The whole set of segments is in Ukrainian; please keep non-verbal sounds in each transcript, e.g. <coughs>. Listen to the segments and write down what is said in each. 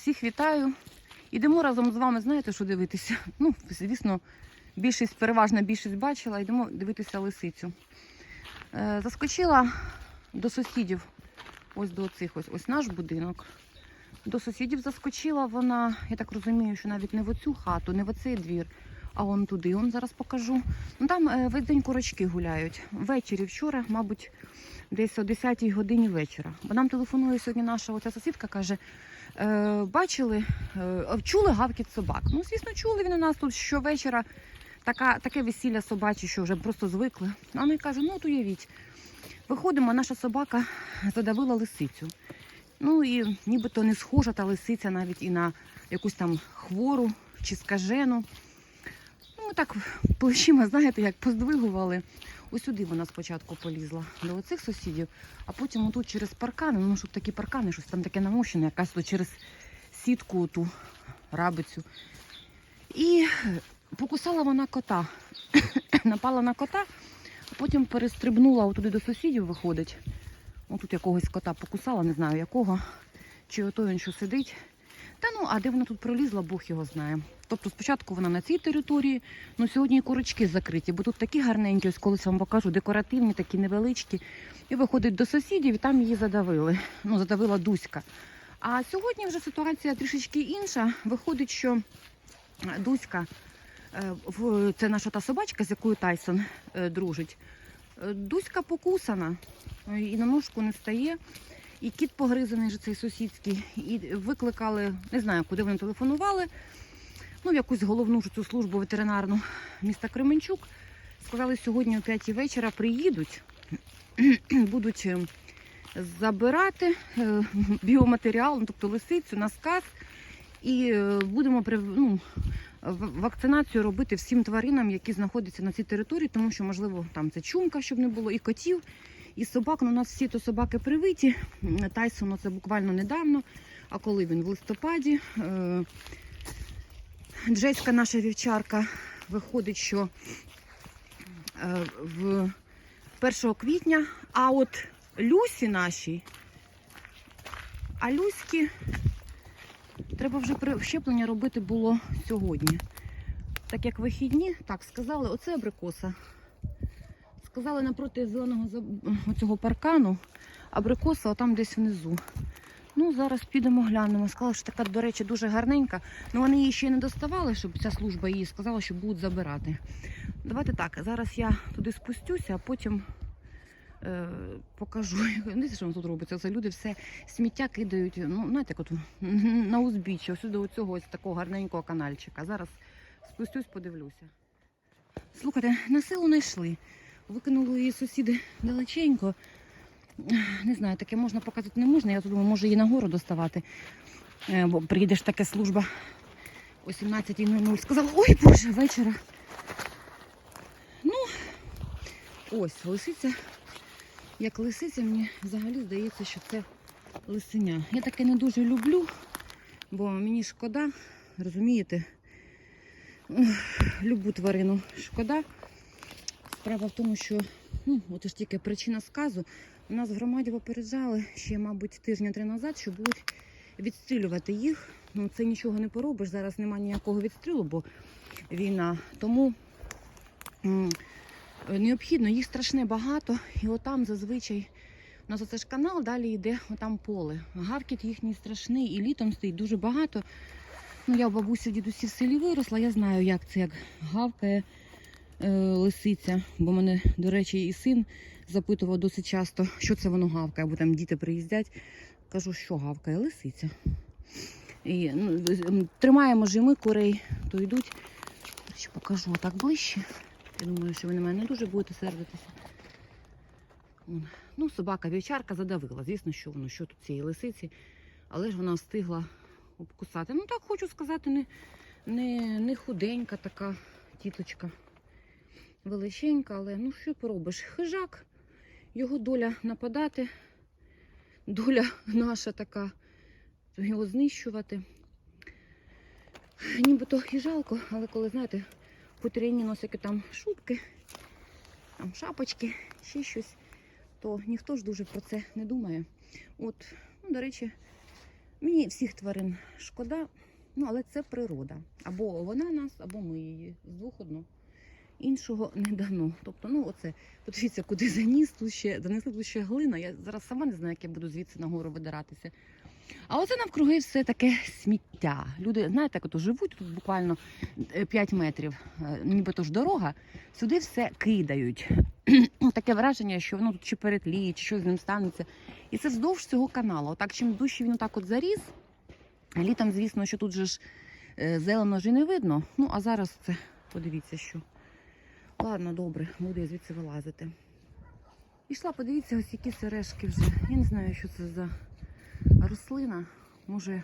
Всіх вітаю. Ідемо разом з вами, знаєте, що дивитися? Ну, звісно, більшість, переважна більшість бачила, йдемо дивитися лисицю. Е, заскочила до сусідів, ось до цих ось, ось наш будинок. До сусідів заскочила вона, я так розумію, що навіть не в оцю хату, не в оцей двір, а он туди, он зараз покажу. Ну там е, весь день курочки гуляють. Ввечері вчора, мабуть, десь о 10-й годині вечора. Бо нам телефонує сьогодні наша оця сусідка, каже, е, бачили, е, чули гавкіт собак. Ну, звісно, чули він у нас тут щовечора. Така, таке весілля собаче, що вже просто звикли. А вона каже, ну от уявіть, виходимо, наша собака задавила лисицю. Ну і нібито не схожа та лисиця навіть і на якусь там хвору чи скажену. Ну, так плечима, знаєте, як поздвигували. Ось сюди вона спочатку полізла до оцих сусідів, а потім отут через паркани, ну щоб такі паркани, щось там таке намощене, якась тут через сітку ту рабицю. І покусала вона кота. <coughs> Напала на кота, а потім перестрибнула отуди до сусідів, виходить. Отут якогось кота покусала, не знаю якого, чи ото він що сидить. Та ну, а де вона тут пролізла, Бог його знає. Тобто спочатку вона на цій території, ну сьогодні і курочки закриті, бо тут такі гарненькі, ось колись вам покажу, декоративні, такі невеличкі. І виходить до сусідів, і там її задавили. Ну, задавила Дуська. А сьогодні вже ситуація трішечки інша. Виходить, що Дуська, е, це наша та собачка, з якою Тайсон е, дружить. Е, Дуська покусана і на ножку не стає. І кіт погризаний же цей сусідський. І викликали, не знаю, куди вони телефонували. Ну, в якусь головну цю службу ветеринарну міста Кременчук. Сказали, сьогодні о 5 вечора приїдуть, <clears throat> будуть е, забирати е, <laughs> біоматеріал, ну, тобто лисицю на сказ, і е, будемо ну, вакцинацію робити всім тваринам, які знаходяться на цій території, тому що, можливо, там це чумка, щоб не було, і котів, і собак. Ну, у нас всі то собаки привиті. Тайсону це буквально недавно. А коли він в листопаді, е, Джеська наша вівчарка виходить, що е, в 1 квітня, а от Люсі нашій, а Люськи треба вже щеплення робити було сьогодні. Так як вихідні, так сказали, оце абрикоса. Сказали напроти зеленого заб- цього паркану, абрикоса, там десь внизу. Ну, зараз підемо глянемо. Сказали, що така, до речі, дуже гарненька. Ну вони її ще не доставали, щоб ця служба її сказала, що будуть забирати. Давайте так, зараз я туди спустюся, а потім е, покажу. <laughs> Дивіться, що тут робиться. Це люди все сміття кидають. Ну, знаєте, от на узбіччя, сюди до цього ось такого гарненького канальчика. Зараз спустюсь, подивлюся. Слухайте, на силу не йшли. Викинули її сусіди далеченько. Не знаю, таке можна показати, не можна. Я тут думаю, може її нагору доставати. Е, Бо приїде ж така служба о 17.00. Сказала, ой Боже, вечора. Ну, ось лисиця. Як лисиця, мені взагалі здається, що це лисеня. Я таке не дуже люблю, бо мені шкода, розумієте, любу тварину шкода. Справа в тому, що ну, от ж тільки причина сказу. У нас в громаді попереджали ще, мабуть, тижня три назад, що будуть відстрілювати їх. Ну, це нічого не поробиш. Зараз немає ніякого відстрілу, бо війна. Тому необхідно, їх страшне багато. І отам зазвичай у нас оце ж канал, далі йде отам поле. Гавкіт їхній страшний, і літом стоїть дуже багато. Ну, я в бабусі в дідусі в селі виросла, я знаю, як це як гавкає лисиця. Бо мене, до речі, і син запитував досить часто, що це воно гавкає, бо там діти приїздять. Кажу, що гавкає лисиця. І, ну, м, тримаємо жими курей, то йдуть. Ще покажу так ближче. Я думаю, що ви на мене не дуже будете сердитися. Ну, собака вівчарка задавила. Звісно, що воно що тут цієї лисиці, але ж вона встигла обкусати. Ну так хочу сказати, не, не, не худенька така тіточка. Величенька, але ну що поробиш? Хижак, його доля нападати, доля наша така, його знищувати. Нібито і жалко, але коли, знаєте, потрійні носики там шубки, там шапочки, ще щось, то ніхто ж дуже про це не думає. От, ну, до речі, Мені всіх тварин шкода, ну але це природа. Або вона нас, або ми її. З двох одно. Іншого не дано. Тобто, ну оце, подивіться, куди заніс, тут ще занесли тут ще глина. Я зараз сама не знаю, як я буду звідси нагору видиратися. А оце навкруги все таке сміття. Люди, знаєте, як живуть тут буквально 5 метрів, е, нібито ж дорога, сюди все кидають. <clears throat> Таке враження, що воно тут чи перетліє, чи щось з ним станеться. І це вздовж цього каналу. Отак, чим дужче він отак от заріс. Літом, звісно, що тут же ж е, зелено ж і не видно. Ну, а зараз це подивіться, що. Ладно, добре, буду я звідси вилазити. Пішла, подивіться, ось які сережки вже. Я не знаю, що це за рослина. Може,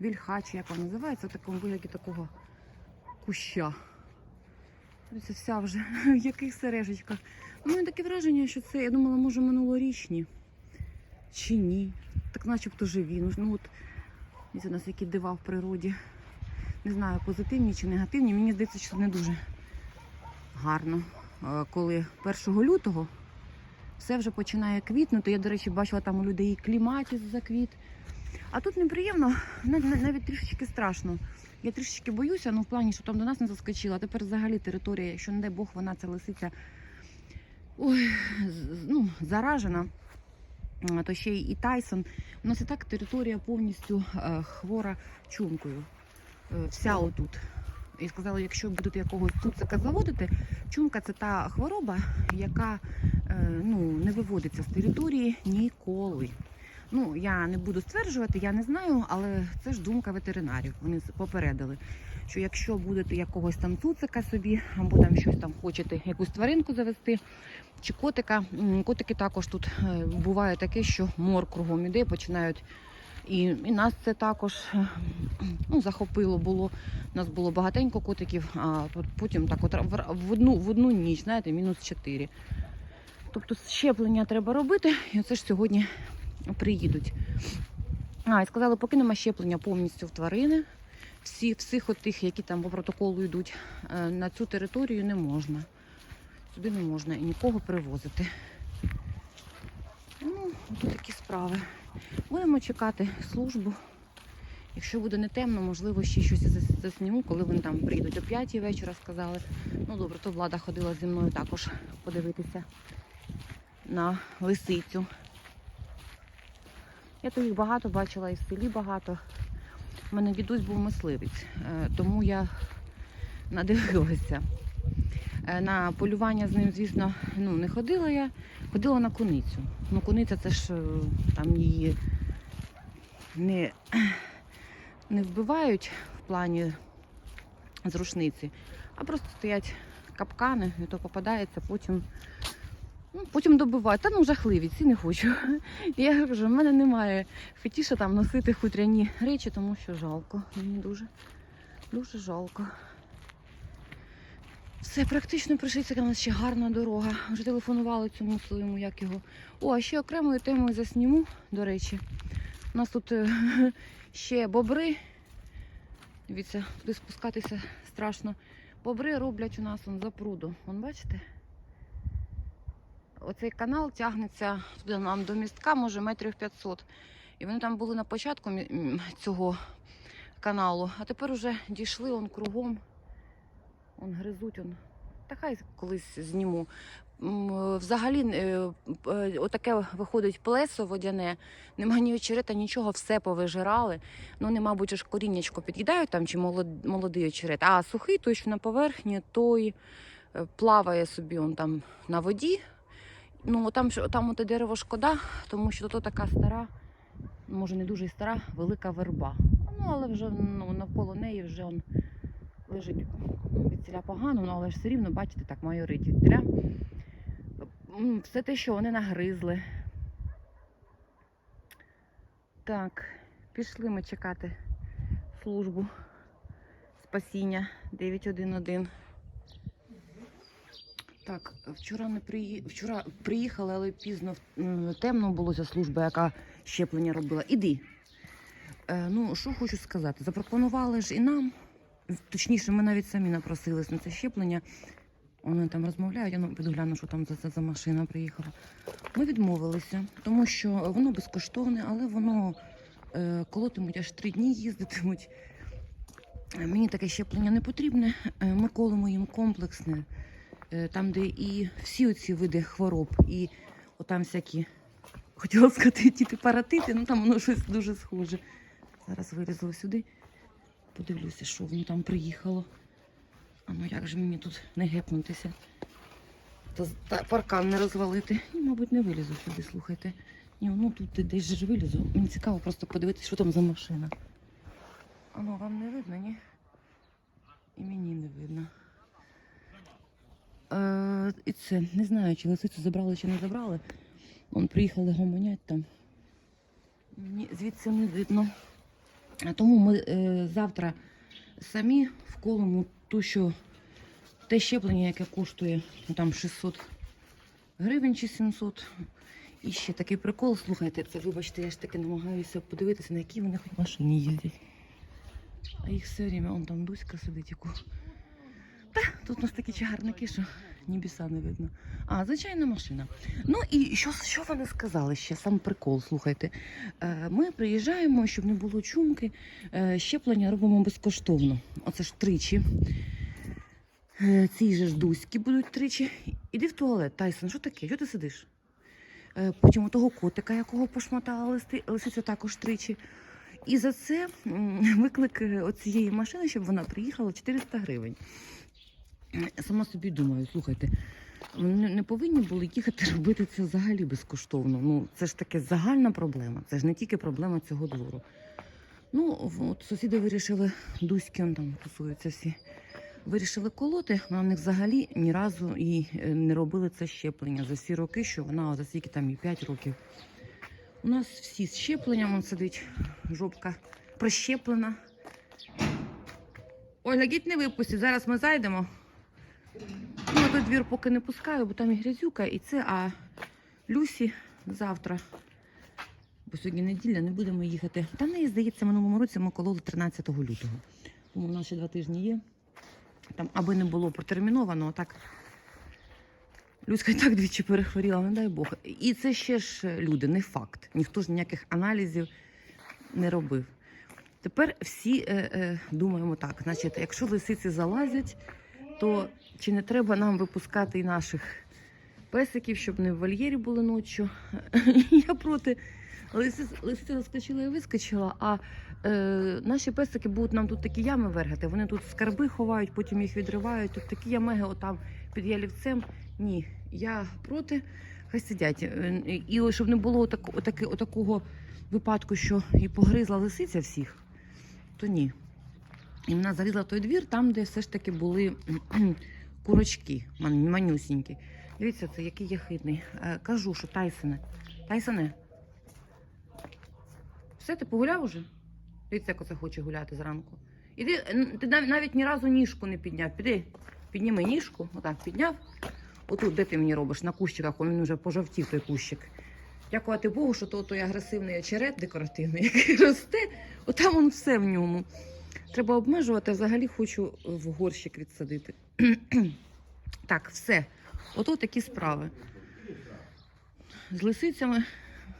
вільха, чи як вона називається, в такому вигляді такого куща. Це вся вже <laughs> в яких сережечках. У мене таке враження, що це, я думала, може, минулорічні. Чи ні. Так начебто живі. Ну, ну от у нас які дива в природі. Не знаю, позитивні чи негативні. Мені здається, що не дуже гарно. Е, Коли 1 лютого все вже починає квітнути. Я, до речі, бачила там у людей і кліматіс заквіт. А тут неприємно, нав- нав- навіть трішечки страшно. Я трішечки боюся, ну в плані, що там до нас не заскочила. А тепер взагалі територія, якщо не дай Бог, вона ця лисиця ой, ну, заражена. А, То ще і Тайсон. У нас і так територія повністю е, хвора чумкою. Е, вся отут. І сказали, якщо будете якогось цуцика заводити, чумка це та хвороба, яка е, ну, не виводиться з території ніколи. Ну, я не буду стверджувати, я не знаю, але це ж думка ветеринарів. Вони попередили, що якщо будете якогось там цуцика собі, або там щось там хочете, якусь тваринку завести, чи котика. Котики також тут е, буває таке, що мор кругом іде, починають. І, і нас це також е, ну, захопило було. У нас було багатенько котиків, а потім так от в, одну, в одну ніч, знаєте, мінус 4. Тобто щеплення треба робити, і оце ж сьогодні приїдуть. А, і сказали, поки нема щеплення повністю в тварини, всі, всіх от тих, які там по протоколу йдуть, е, на цю територію не можна. Сюди не можна і нікого привозити. Ну, тут такі справи. Будемо чекати службу. Якщо буде не темно, можливо, ще щось засніму, коли вони там прийдуть о 5 вечора, сказали. Ну добре, то влада ходила зі мною також подивитися на лисицю. Я то їх багато бачила і в селі багато. У мене дідусь був мисливець, е, тому я надивилася. Е, На полювання з ним, звісно, ну, не ходила я. Ходила на куницю. Ну, куниця це ж е, там її не, не вбивають в плані з рушниці, а просто стоять капкани, і то попадається, потім, ну, потім добивають. Та ну жахливі, ці не хочу. Я кажу, в мене немає фетіша там носити хутряні речі, тому що жалко. Мені дуже, дуже жалко. Все, практично прийшли, у нас ще гарна дорога. Вже телефонували цьому своєму, як його. О, а ще окремою темою засніму, до речі. У нас тут е, <laughs> ще бобри. Дивіться, туди спускатися страшно. Бобри роблять у нас он, запруду. Вон бачите? Оцей канал тягнеться туди нам до містка, може метрів 500. І вони там були на початку цього каналу, а тепер уже дійшли он кругом. Он гризуть он. Та хай колись зніму. Взагалі, е, е, отаке виходить плесо водяне, нема ні очерета, нічого, все повижирали. Ну, не, мабуть, ж коріннячко під'їдають там чи молодий очерет. А сухий, той, що на поверхні, той е, плаває собі он там на воді. Ну, там, там оте дерево шкода, тому що то така стара, може не дуже стара, велика верба. Ну, але вже ну, навколо неї вже он лежить від ціля погано, ну, але ж все рівно, бачите, так майорить ціля. Все те, що вони нагризли. Так, пішли ми чекати службу спасіння 911. Так, вчора не приї... вчора приїхали, але пізно темно було ця служба, яка щеплення робила. Іди. Е, ну, що хочу сказати, запропонували ж і нам. Точніше, ми навіть самі напросились на це щеплення. Вони там розмовляють, я ну, піду що там за, за, за машина приїхала. Ми відмовилися, тому що воно безкоштовне, але воно е, колотимуть аж три дні їздитимуть. Мені таке щеплення не потрібне. Е, Ми колимо їм комплексне, е, там, де і всі оці види хвороб, і отам всякі, хотіла сказати, ті паратити, ну там воно щось дуже схоже. Зараз вилізла сюди, подивлюся, що воно там приїхало. А ну як же мені тут не гепнутися? Та, та паркан не розвалити. Ні, мабуть, не вилізу сюди, слухайте. Ні, ну тут десь же вилізу. Мені цікаво просто подивитися, що там за машина. А ну вам не видно, ні? І мені не видно. Е, і це, не знаю, чи лисицю забрали, чи не забрали. Вон приїхали гомонять там. Мені звідси не видно. А тому ми е, завтра самі вколимо ту, що те щеплення, яке коштує ну, там 600 гривень чи 700. І ще такий прикол, слухайте, це вибачте, я ж таки намагаюся подивитися, на якій вони хоч машині їздять. А їх все время, он там Дуська сидить яку. Та, тут у нас такі чагарники, що ні біса не видно. А, звичайна машина. Ну і що, що вони сказали ще? Сам прикол, слухайте. Е, Ми приїжджаємо, щоб не було чумки. е, Щеплення робимо безкоштовно. Оце ж тричі. Е, Ці же ж дуськи будуть тричі. Іди в туалет, Тайсон, що таке? Чого ти сидиш? Потім у того котика, якого пошматала лисицю також тричі. І за це виклик оцієї машини, щоб вона приїхала 400 гривень. Сама собі думаю, слухайте, вони не повинні були їхати <laughs> робити це взагалі безкоштовно. Ну, це ж таке загальна проблема. Це ж не тільки проблема цього двору. Ну, от сусіди вирішили, Дуськи он там тусуються всі. Вирішили колоти, вона в них взагалі ні разу і е, не робили це щеплення за всі роки, що вона за скільки там і 5 років. У нас всі з щепленням он сидить, жопка прищеплена. Ой, гіть не випустять, зараз ми зайдемо. Ну, той двір поки не пускаю, бо там і грязюка, і це, а Люсі завтра. Бо сьогодні неділя, не будемо їхати. Та неї, здається, минулому році ми кололи 13 лютого. Тому в нас ще два тижні є. Там, аби не було протерміновано, так. Люська і так двічі перехворіла, не дай Бог. І це ще ж люди, не факт. Ніхто ж ніяких аналізів не робив. Тепер всі е, е, думаємо так: значить, якщо лисиці залазять, то чи не треба нам випускати і наших песиків, щоб не в вольєрі були ночі? <laughs> Я проти. Лисиця, заскочила і вискочила, а е, наші песики будуть нам тут такі ями вергати. Вони тут скарби ховають, потім їх відривають. Тут такі ямеги отам під ялівцем. Ні, я проти. Хай сидять. Е, І щоб не було отак, отаки, отакого випадку, що і погризла лисиця всіх, то ні. І вона залізла в той двір, там, де все ж таки були <clears throat> курочки ман- манюсінькі. Дивіться, це який я хитний. Е, кажу, що Тайсоне. Тайсоне. Все, ти погуляв уже? Дивіться, як оце хоче гуляти зранку. Іди, ти навіть ні разу ніжку не підняв. Піди, підніми ніжку, отак підняв. Отут, де ти мені робиш, на кущиках, він вже пожовтів той кущик. Дякувати Богу, що то той агресивний очерет декоративний, <laughs> який росте, отам он все в ньому. Треба обмежувати, взагалі хочу в горщик відсадити. <clears throat> так, все. Ото такі справи. З лисицями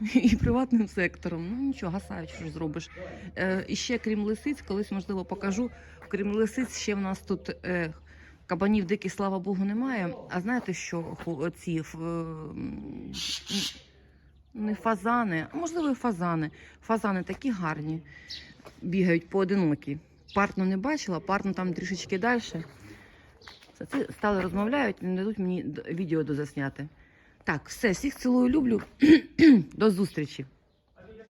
<laughs> і приватним сектором. Ну нічого, гасають, що ж зробиш. Е, і ще крім лисиць, колись можливо покажу. Крім лисиць, ще в нас тут е, кабанів диких, слава Богу, немає. А знаєте, що ці е, не фазани, а можливо, і фазани. Фазани такі гарні, бігають поодинокі. Партну не бачила, партну там трішечки далі. Це стали розмовляють, не дадуть мені відео дозасняти. Так, все, всіх цілую, люблю. <clears throat> До зустрічі.